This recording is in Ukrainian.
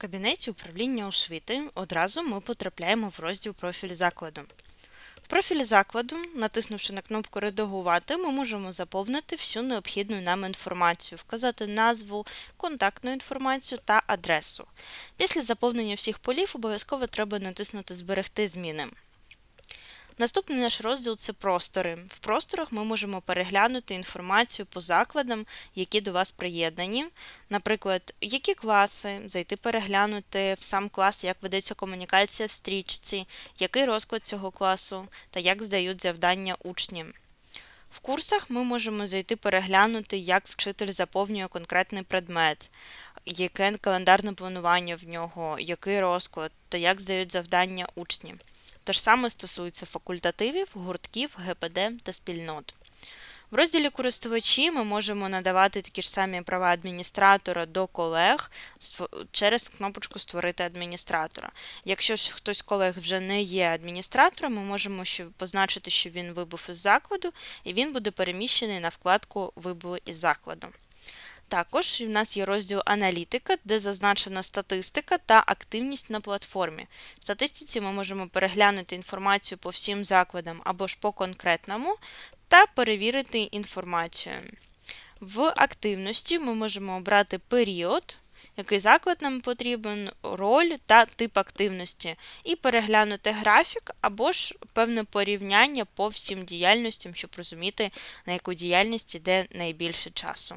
кабінеті управління освіти одразу ми потрапляємо в розділ профіль закладу. В профілі закладу, натиснувши на кнопку Редагувати, ми можемо заповнити всю необхідну нам інформацію, вказати назву, контактну інформацію та адресу. Після заповнення всіх полів обов'язково треба натиснути Зберегти зміни. Наступний наш розділ це простори. В просторах ми можемо переглянути інформацію по закладам, які до вас приєднані. Наприклад, які класи, зайти переглянути в сам клас, як ведеться комунікація в стрічці, який розклад цього класу та як здають завдання учні. В курсах ми можемо зайти переглянути, як вчитель заповнює конкретний предмет, яке календарне планування в нього, який розклад та як здають завдання учні. Те ж саме стосується факультативів, гуртків, ГПД та спільнот. В розділі користувачі ми можемо надавати такі ж самі права адміністратора до колег через кнопочку Створити адміністратора. Якщо хтось з колег вже не є адміністратором, ми можемо позначити, що він вибув із закладу, і він буде переміщений на вкладку Вибув із закладу. Також в нас є розділ Аналітика, де зазначена статистика та активність на платформі. В статистиці ми можемо переглянути інформацію по всім закладам або ж по конкретному та перевірити інформацію. В активності ми можемо обрати період, який заклад нам потрібен, роль та тип активності, і переглянути графік або ж певне порівняння по всім діяльностям, щоб розуміти, на яку діяльність йде найбільше часу.